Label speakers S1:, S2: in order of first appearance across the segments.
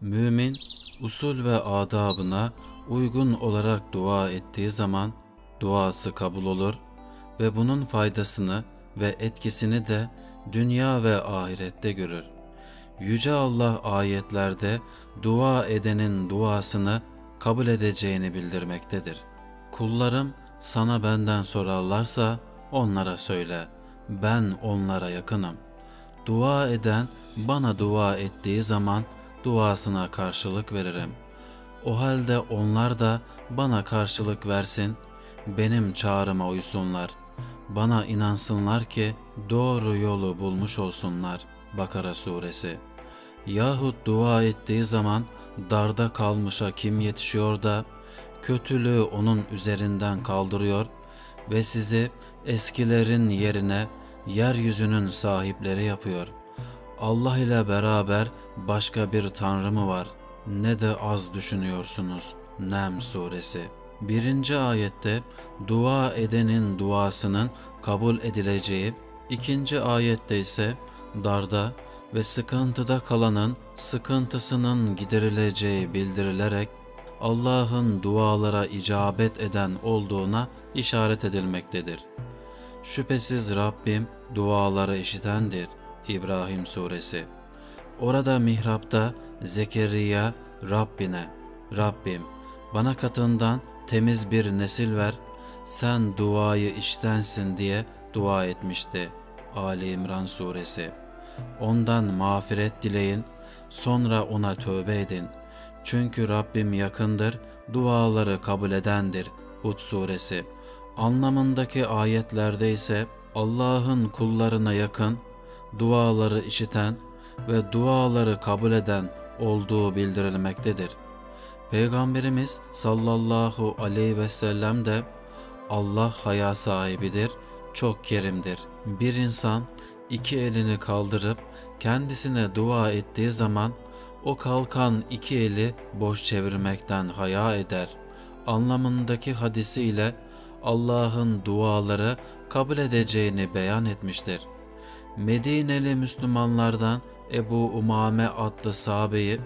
S1: Mümin usul ve adabına uygun olarak dua ettiği zaman duası kabul olur ve bunun faydasını ve etkisini de dünya ve ahirette görür. Yüce Allah ayetlerde dua edenin duasını kabul edeceğini bildirmektedir. Kullarım sana benden sorarlarsa onlara söyle. Ben onlara yakınım. Dua eden bana dua ettiği zaman duasına karşılık veririm. O halde onlar da bana karşılık versin, benim çağrıma uysunlar. Bana inansınlar ki doğru yolu bulmuş olsunlar. Bakara suresi. Yahut dua ettiği zaman darda kalmışa kim yetişiyor da kötülüğü onun üzerinden kaldırıyor ve sizi eskilerin yerine yeryüzünün sahipleri yapıyor. Allah ile beraber başka bir tanrı mı var? Ne de az düşünüyorsunuz. Nem suresi. Birinci ayette dua edenin duasının kabul edileceği, ikinci ayette ise darda ve sıkıntıda kalanın sıkıntısının giderileceği bildirilerek Allah'ın dualara icabet eden olduğuna işaret edilmektedir. Şüphesiz Rabbim duaları işitendir. İbrahim Suresi. Orada mihrapta Zekeriya Rabbine, Rabbim bana katından temiz bir nesil ver, sen duayı iştensin diye dua etmişti. Ali İmran Suresi. Ondan mağfiret dileyin, sonra ona tövbe edin. Çünkü Rabbim yakındır, duaları kabul edendir. Hud Suresi. Anlamındaki ayetlerde ise Allah'ın kullarına yakın, duaları işiten ve duaları kabul eden olduğu bildirilmektedir. Peygamberimiz sallallahu aleyhi ve sellem de Allah haya sahibidir, çok kerimdir. Bir insan iki elini kaldırıp kendisine dua ettiği zaman o kalkan iki eli boş çevirmekten haya eder. Anlamındaki hadisiyle Allah'ın duaları kabul edeceğini beyan etmiştir. Medineli Müslümanlardan Ebu Umame adlı sahabeyi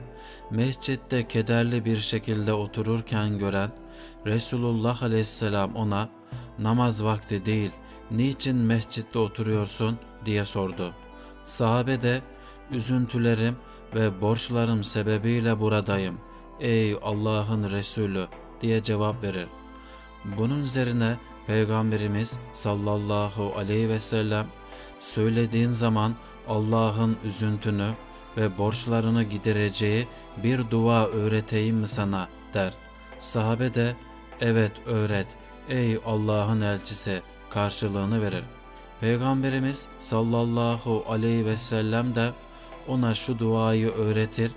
S1: mescitte kederli bir şekilde otururken gören Resulullah aleyhisselam ona namaz vakti değil niçin mescitte oturuyorsun diye sordu. Sahabe de üzüntülerim ve borçlarım sebebiyle buradayım ey Allah'ın Resulü diye cevap verir. Bunun üzerine Peygamberimiz sallallahu aleyhi ve sellem söylediğin zaman Allah'ın üzüntünü ve borçlarını gidereceği bir dua öğreteyim mi sana der. Sahabe de evet öğret ey Allah'ın elçisi karşılığını verir. Peygamberimiz sallallahu aleyhi ve sellem de ona şu duayı öğretir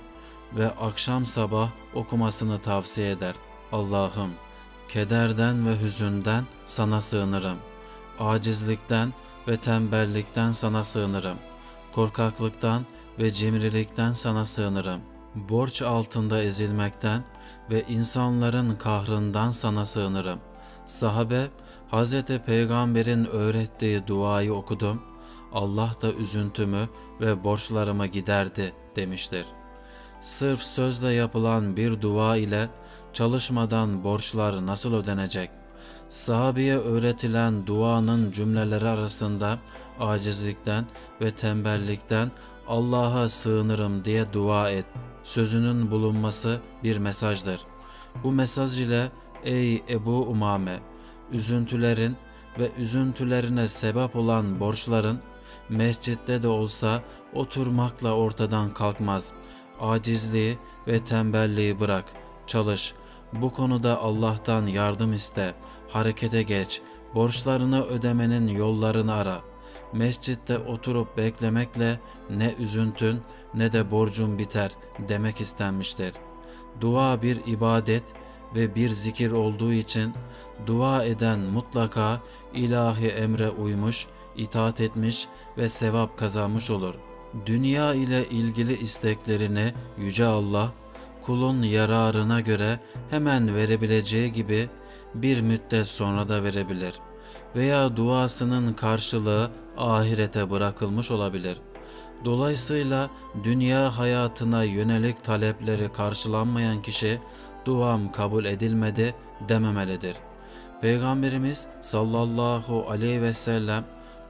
S1: ve akşam sabah okumasını tavsiye eder. Allah'ım kederden ve hüzünden sana sığınırım. Acizlikten ve tembellikten sana sığınırım. Korkaklıktan ve cimrilikten sana sığınırım. Borç altında ezilmekten ve insanların kahrından sana sığınırım. Sahabe, Hz. Peygamber'in öğrettiği duayı okudum. Allah da üzüntümü ve borçlarımı giderdi demiştir. Sırf sözle yapılan bir dua ile çalışmadan borçlar nasıl ödenecek? Sahabeye öğretilen duanın cümleleri arasında acizlikten ve tembellikten Allah'a sığınırım diye dua et. Sözünün bulunması bir mesajdır. Bu mesaj ile ey Ebu Umame, üzüntülerin ve üzüntülerine sebep olan borçların mescitte de olsa oturmakla ortadan kalkmaz. Acizliği ve tembelliği bırak, çalış. Bu konuda Allah'tan yardım iste, harekete geç, borçlarını ödemenin yollarını ara. Mescitte oturup beklemekle ne üzüntün ne de borcun biter demek istenmiştir. Dua bir ibadet ve bir zikir olduğu için dua eden mutlaka ilahi emre uymuş, itaat etmiş ve sevap kazanmış olur. Dünya ile ilgili isteklerini Yüce Allah kulun yararına göre hemen verebileceği gibi bir müddet sonra da verebilir veya duasının karşılığı ahirete bırakılmış olabilir. Dolayısıyla dünya hayatına yönelik talepleri karşılanmayan kişi duam kabul edilmedi dememelidir. Peygamberimiz sallallahu aleyhi ve sellem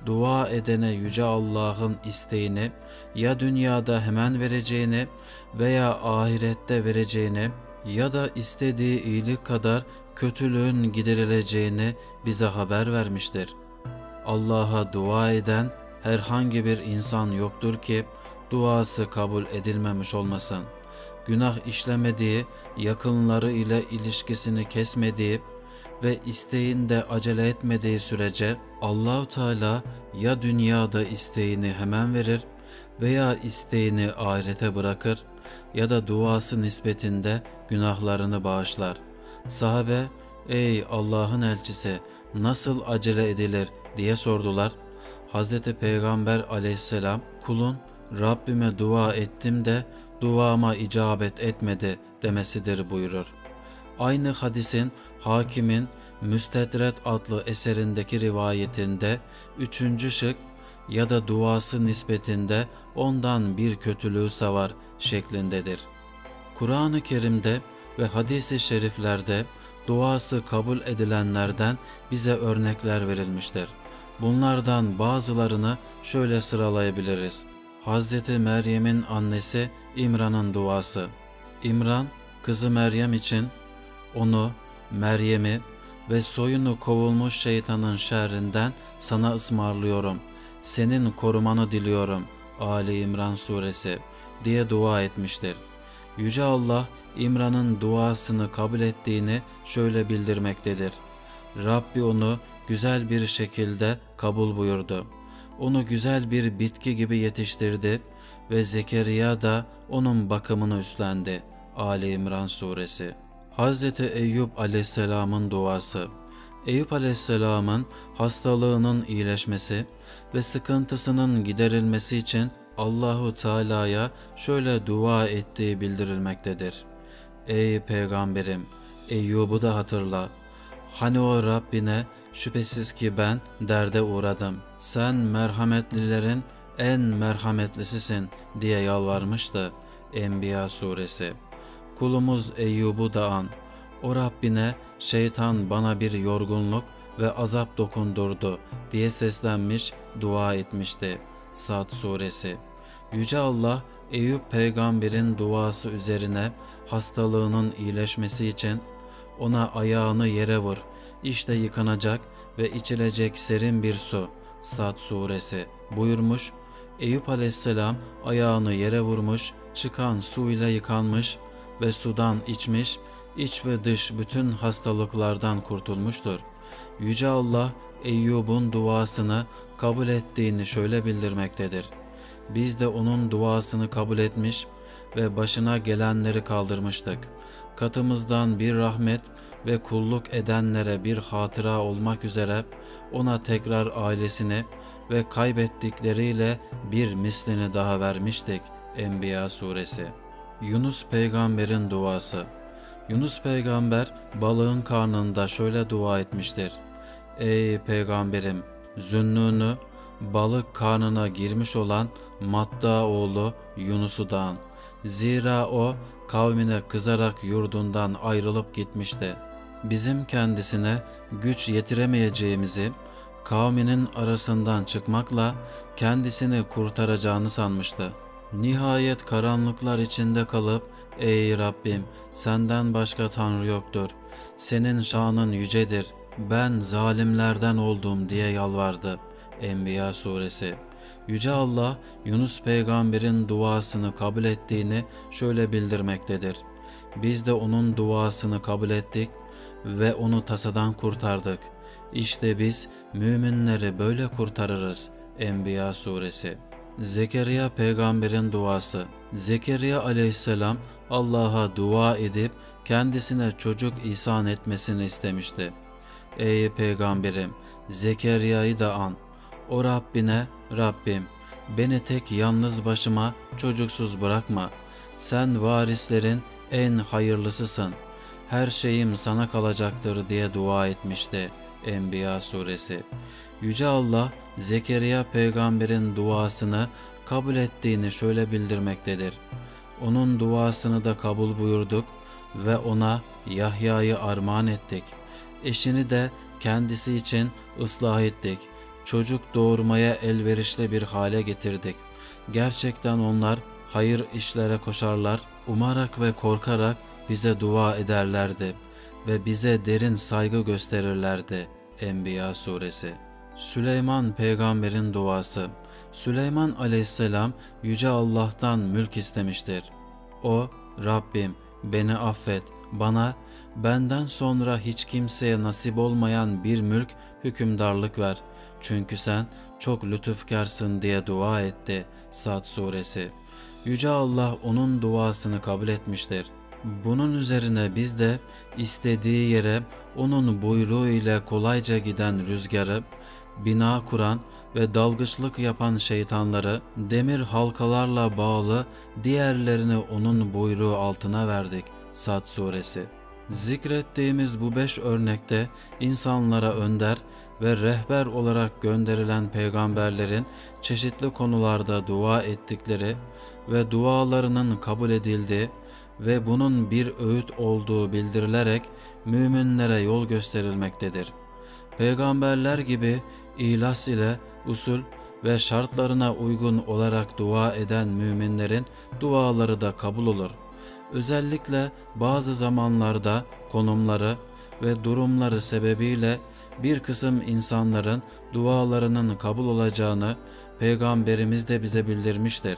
S1: dua edene yüce Allah'ın isteğini ya dünyada hemen vereceğini veya ahirette vereceğini ya da istediği iyilik kadar kötülüğün giderileceğini bize haber vermiştir. Allah'a dua eden herhangi bir insan yoktur ki duası kabul edilmemiş olmasın. Günah işlemediği, yakınları ile ilişkisini kesmediği ve isteğinde acele etmediği sürece Allahu Teala ya dünyada isteğini hemen verir veya isteğini ahirete bırakır ya da duası nispetinde günahlarını bağışlar. Sahabe, ey Allah'ın elçisi nasıl acele edilir diye sordular. Hz. Peygamber aleyhisselam kulun Rabbime dua ettim de duama icabet etmedi demesidir buyurur. Aynı hadisin Hakimin Müstedret adlı eserindeki rivayetinde üçüncü şık ya da duası nispetinde ondan bir kötülüğü savar şeklindedir. Kur'an-ı Kerim'de ve hadis-i şeriflerde duası kabul edilenlerden bize örnekler verilmiştir. Bunlardan bazılarını şöyle sıralayabiliriz. Hz. Meryem'in annesi İmran'ın duası. İmran, kızı Meryem için onu, Meryem'i ve soyunu kovulmuş şeytanın şerrinden sana ısmarlıyorum. Senin korumanı diliyorum. Ali İmran suresi diye dua etmiştir. Yüce Allah İmran'ın duasını kabul ettiğini şöyle bildirmektedir. Rabbi onu güzel bir şekilde kabul buyurdu. Onu güzel bir bitki gibi yetiştirdi ve Zekeriya da onun bakımını üstlendi. Ali İmran suresi Hz. Eyüp aleyhisselamın duası Eyüp aleyhisselamın hastalığının iyileşmesi ve sıkıntısının giderilmesi için Allahu Teala'ya şöyle dua ettiği bildirilmektedir. Ey peygamberim, Eyyub'u da hatırla. Hani o Rabbine şüphesiz ki ben derde uğradım. Sen merhametlilerin en merhametlisisin diye yalvarmıştı. Enbiya suresi. Kulumuz Eyyub'u da an. O Rabbine şeytan bana bir yorgunluk ve azap dokundurdu diye seslenmiş, dua etmişti. Sad suresi. Yüce Allah Eyüp peygamberin duası üzerine hastalığının iyileşmesi için ona ayağını yere vur. İşte yıkanacak ve içilecek serin bir su. Sad suresi buyurmuş. Eyüp aleyhisselam ayağını yere vurmuş, çıkan suyla yıkanmış ve sudan içmiş, iç ve dış bütün hastalıklardan kurtulmuştur. Yüce Allah Eyyub'un duasını kabul ettiğini şöyle bildirmektedir. Biz de onun duasını kabul etmiş ve başına gelenleri kaldırmıştık. Katımızdan bir rahmet ve kulluk edenlere bir hatıra olmak üzere ona tekrar ailesini ve kaybettikleriyle bir mislini daha vermiştik. Enbiya suresi Yunus peygamberin duası Yunus peygamber balığın karnında şöyle dua etmiştir. Ey peygamberim! Zünnünü balık karnına girmiş olan Matta oğlu Yunus'u da an. Zira o kavmine kızarak yurdundan ayrılıp gitmişti. Bizim kendisine güç yetiremeyeceğimizi, kavminin arasından çıkmakla kendisini kurtaracağını sanmıştı. Nihayet karanlıklar içinde kalıp, Ey Rabbim senden başka Tanrı yoktur. Senin şanın yücedir. Ben zalimlerden oldum diye yalvardı. Enbiya suresi Yüce Allah Yunus peygamberin duasını kabul ettiğini şöyle bildirmektedir. Biz de onun duasını kabul ettik ve onu tasadan kurtardık. İşte biz müminleri böyle kurtarırız. Enbiya suresi Zekeriya peygamberin duası Zekeriya aleyhisselam Allah'a dua edip kendisine çocuk ihsan etmesini istemişti. Ey peygamberim Zekeriya'yı da an. O Rabbine Rabbim beni tek yalnız başıma çocuksuz bırakma. Sen varislerin en hayırlısısın. Her şeyim sana kalacaktır diye dua etmişti. Enbiya suresi. Yüce Allah Zekeriya peygamberin duasını kabul ettiğini şöyle bildirmektedir. Onun duasını da kabul buyurduk ve ona Yahya'yı armağan ettik. Eşini de kendisi için ıslah ettik. Çocuk doğurmaya elverişli bir hale getirdik. Gerçekten onlar hayır işlere koşarlar, umarak ve korkarak bize dua ederlerdi ve bize derin saygı gösterirlerdi. Enbiya suresi. Süleyman peygamberin duası. Süleyman aleyhisselam yüce Allah'tan mülk istemiştir. O, Rabbim beni affet, bana benden sonra hiç kimseye nasip olmayan bir mülk hükümdarlık ver. Çünkü sen çok lütufkarsın diye dua etti. Sad suresi. Yüce Allah onun duasını kabul etmiştir. Bunun üzerine biz de istediği yere onun buyruğu ile kolayca giden rüzgarı, bina kuran ve dalgıçlık yapan şeytanları demir halkalarla bağlı diğerlerini onun buyruğu altına verdik. Sad suresi. Zikrettiğimiz bu beş örnekte insanlara önder ve rehber olarak gönderilen peygamberlerin çeşitli konularda dua ettikleri ve dualarının kabul edildiği ve bunun bir öğüt olduğu bildirilerek müminlere yol gösterilmektedir. Peygamberler gibi ihlas ile usul ve şartlarına uygun olarak dua eden müminlerin duaları da kabul olur. Özellikle bazı zamanlarda konumları ve durumları sebebiyle bir kısım insanların dualarının kabul olacağını Peygamberimiz de bize bildirmiştir.